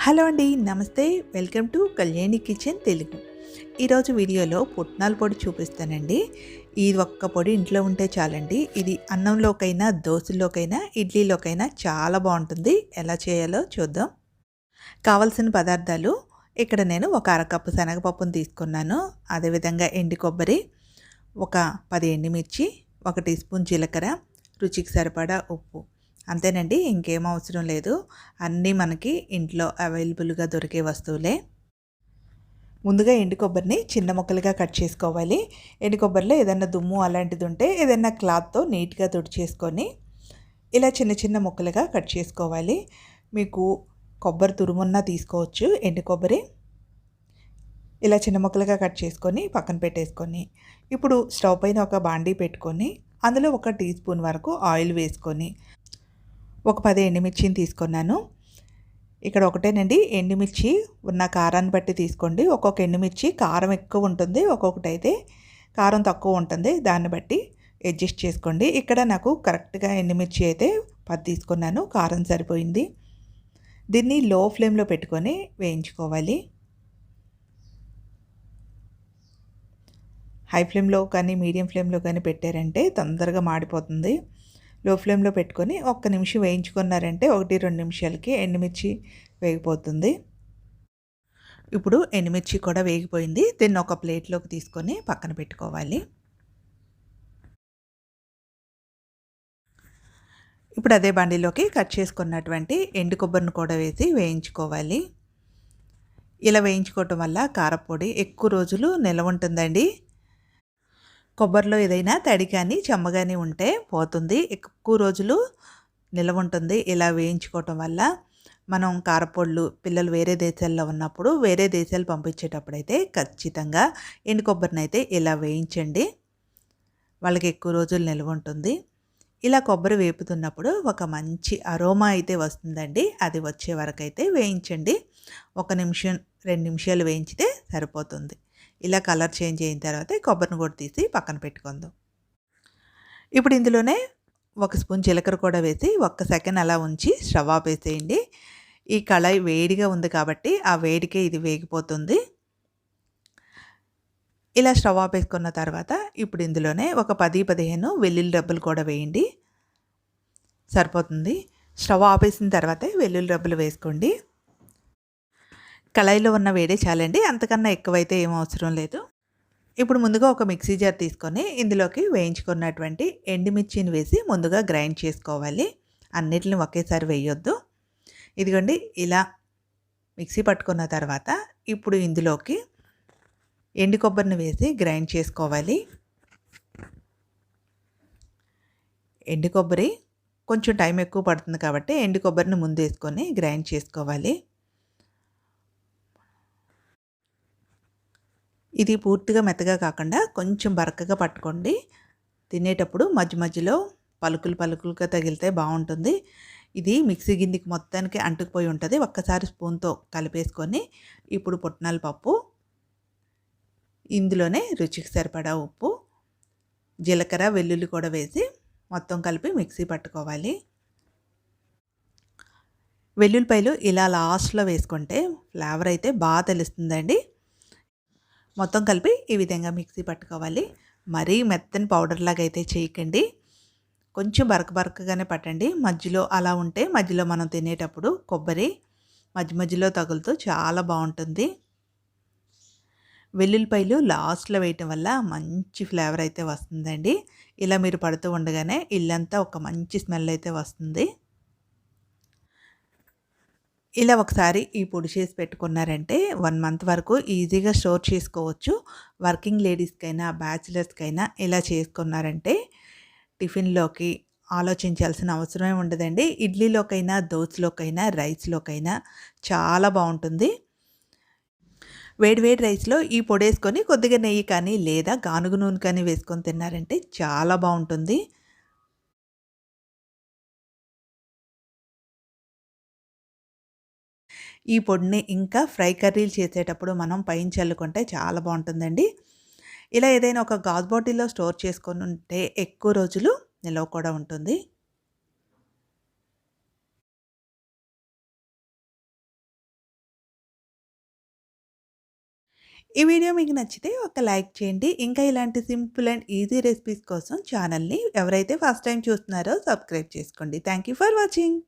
Hello అండి namaste. Welcome to Kalyani kitchen Telugu. ఈరోజు వీడియోలో పుట్నాల పొడి చూపిస్తానండి. ఈ ఒక్క పొడి ఇంట్లో ఉంటే చాలండి. ఇది అన్నంలోకైనా దోశలోకైనా ఇడ్లీలోకైనా చాలా బాగుంటుంది. ఎలా చేయాలో చూద్దాం. కావలసిన పదార్థాలు. ఇక్కడ నేను ఒక అరకప్పు శనగపప్పును తీసుకున్నాను. అదేవిధంగా ఎండి కొబ్బరి ఒక పది ఎండుమిర్చి ఒక టీ స్పూన్ జీలకర్ర రుచికి సరిపడా ఉప్పు. అంతేనండి ఇంకేం అవసరం లేదు. అన్నీ మనకి ఇంట్లో అవైలబుల్గా దొరికే వస్తువులే. ముందుగా ఎండు కొబ్బరిని చిన్న ముక్కలుగా కట్ చేసుకోవాలి. ఎండు కొబ్బరిలో ఏదైనా దుమ్ము అలాంటిది ఉంటే ఏదైనా క్లాత్తో నీట్గా తుడిచేసుకొని ఇలా చిన్న చిన్న ముక్కలుగా కట్ చేసుకోవాలి. మీకు కొబ్బరి తురుమున్నా తీసుకోవచ్చు ఎండు కొబ్బరి. ఇలా చిన్న ముక్కలుగా కట్ చేసుకొని పక్కన పెట్టేసుకొని ఇప్పుడు స్టవ్ పైన ఒక బాండీ పెట్టుకొని అందులో ఒక టీ స్పూన్ వరకు ఆయిల్ వేసుకొని ఒక పది ఎండుమిర్చిని తీసుకున్నాను. ఇక్కడ ఒకటేనండి ఎండుమిర్చి ఉన్న కారాన్ని బట్టి తీసుకోండి. ఒక్కొక్క ఎండుమిర్చి కారం ఎక్కువ ఉంటుంది ఒక్కొక్కటి అయితే కారం తక్కువ ఉంటుంది. దాన్ని బట్టి అడ్జస్ట్ చేసుకోండి. ఇక్కడ నాకు కరెక్ట్గా ఎండుమిర్చి అయితే పది తీసుకున్నాను కారం సరిపోయింది. దీన్ని లో ఫ్లేమ్లో పెట్టుకొని వేయించుకోవాలి. హై ఫ్లేమ్లో కానీ మీడియం ఫ్లేమ్లో కానీ పెట్టారంటే తొందరగా మాడిపోతుంది. లో ఫ్లేమ్లో పెట్టుకొని ఒక్క నిమిషం వేయించుకున్నారంటే ఒకటి రెండు నిమిషాలకి ఎండుమిర్చి వేగిపోతుంది. ఇప్పుడు ఎండుమిర్చి కూడా వేగిపోయింది. దీన్ని ఒక ప్లేట్లోకి తీసుకొని పక్కన పెట్టుకోవాలి. ఇప్పుడు అదే బండిలోకి కట్ చేసుకున్నటువంటి ఎండు కొబ్బరిని కూడా వేసి వేయించుకోవాలి. ఇలా వేయించుకోవటం వల్ల కారపొడి ఎక్కువ రోజులు నిలవ ఉంటుందండి. కొబ్బరిలో ఏదైనా తడి కానీ చెమ్మ కానీ ఉంటే పోతుంది. ఎక్కువ రోజులు నిలవ ఉంటుంది. ఇలా వేయించుకోవటం వల్ల మనం కారపొళ్ళు పిల్లలు వేరే దేశాల్లో ఉన్నప్పుడు వేరే దేశాలు పంపించేటప్పుడు అయితే ఖచ్చితంగా ఎండు కొబ్బరిని అయితే ఇలా వేయించండి. వాళ్ళకి ఎక్కువ రోజులు నిల్వ ఉంటుంది. ఇలా కొబ్బరి వేపుతున్నప్పుడు ఒక మంచి అరోమా అయితే వస్తుందండి. అది వచ్చే వరకు అయితే వేయించండి. ఒక నిమిషం రెండు నిమిషాలు వేయించితే సరిపోతుంది. ఇలా కలర్ చేంజ్ అయిన తర్వాత కొబ్బరిని కూడా తీసి పక్కన పెట్టుకుందాం. ఇప్పుడు ఇందులోనే ఒక స్పూన్ జీలకర్ర కూడా వేసి ఒక్క సెకండ్ అలా ఉంచి స్టవ్ ఆపేసేయండి ఈ కళాయి వేడిగా ఉంది కాబట్టి ఆ వేడికే ఇది వేగిపోతుంది. ఇలా స్టవ్ ఆపేసుకున్న తర్వాత ఇప్పుడు ఇందులోనే ఒక పది పదిహేను వెల్లుల్లి డబ్బులు కూడా వేయండి. సరిపోతుంది. స్టవ్ ఆపేసిన తర్వాత వెల్లుల్లి డబ్బులు వేసుకోండి. కళాయిలో ఉన్న వేడే చాలండి. అంతకన్నా ఎక్కువైతే ఏం అవసరం లేదు. ఇప్పుడు ముందుగా ఒక మిక్సీ జార్ తీసుకొని ఇందులోకి వేయించుకున్నటువంటి ఎండుమిర్చిని వేసి ముందుగా గ్రైండ్ చేసుకోవాలి. అన్నిటిని ఒకేసారి వేయొద్దు. ఇదిగోండి ఇలా మిక్సీ పట్టుకున్న తర్వాత ఇప్పుడు ఇందులోకి ఎండు కొబ్బరిని వేసి గ్రైండ్ చేసుకోవాలి. ఎండు కొబ్బరి కొంచెం టైం ఎక్కువ పడుతుంది కాబట్టి ఎండు కొబ్బరిని ముందు వేసుకొని గ్రైండ్ చేసుకోవాలి. ఇది పూర్తిగా మెత్తగా కాకుండా కొంచెం బరకగా పట్టుకోండి. తినేటప్పుడు మధ్య మధ్యలో పలుకులు పలుకులుగా తగిలితే బాగుంటుంది. ఇది మిక్సీ గిన్నెకి మొత్తానికి అంటుకుపోయి ఉంటుంది. ఒక్కసారి స్పూన్తో కలిపేసుకొని ఇప్పుడు పుట్నాల పప్పు ఇందులోనే రుచికి సరిపడా ఉప్పు జీలకర్ర వెల్లుల్లి కూడా వేసి మొత్తం కలిపి మిక్సీ పట్టుకోవాలి. వెల్లుల్లిపాయలు ఇలా లాస్ట్లో వేసుకుంటే ఫ్లేవర్ అయితే బాగా తెలుస్తుందండి. మొత్తం కలిపి ఈ విధంగా మిక్సీ పట్టుకోవాలి. మరీ మెత్తని పౌడర్ లాగా అయితే చేయకండి. కొంచెం బరక బరకగానే పట్టండి. మధ్యలో అలా ఉంటే మధ్యలో మనం తినేటప్పుడు కొబ్బరి మధ్య మధ్యలో తగులుతూ చాలా బాగుంటుంది. వెల్లుల్లిపాయలు లాస్ట్లో వేయటం వల్ల మంచి ఫ్లేవర్ అయితే వస్తుందండి. ఇలా మీరు పడుతూ ఉండగానే ఇల్లంతా ఒక మంచి స్మెల్ అయితే వస్తుంది. ఇలా ఒకసారి ఈ పొడి చేసి పెట్టుకున్నారంటే వన్ మంత్ వరకు ఈజీగా స్టోర్ చేసుకోవచ్చు. వర్కింగ్ లేడీస్కైనా బ్యాచిలర్స్కైనా ఇలా చేసుకున్నారంటే టిఫిన్లోకి ఆలోచించాల్సిన అవసరమే ఉండదండి. ఇడ్లీలోకైనా దోశలోకైనా రైస్లోకైనా చాలా బాగుంటుంది. వేడి వేడి రైస్లో ఈ పొడి వేసుకొని కొద్దిగా నెయ్యి కానీ లేదా గానుగు నూనె కానీ వేసుకొని తిన్నారంటే చాలా బాగుంటుంది. ఈ పొడిని ఇంకా ఫ్రై కర్రీలు చేసేటప్పుడు మనం పైన చల్లుకుంటే చాలా బాగుంటుందండి. ఇలా ఏదైనా ఒక గాజ్ బాటిల్లో స్టోర్ చేసుకొని ఉంటే ఎక్కువ రోజులు నిల్వ కూడా ఉంటుంది. ఈ వీడియో మీకు నచ్చితే ఒక లైక్ చేయండి. ఇంకా ఇలాంటి సింపుల్ అండ్ ఈజీ రెసిపీస్ కోసం ఛానల్ని ఎవరైతే ఫస్ట్ టైం చూస్తున్నారో సబ్స్క్రైబ్ చేసుకోండి. Thank for watching.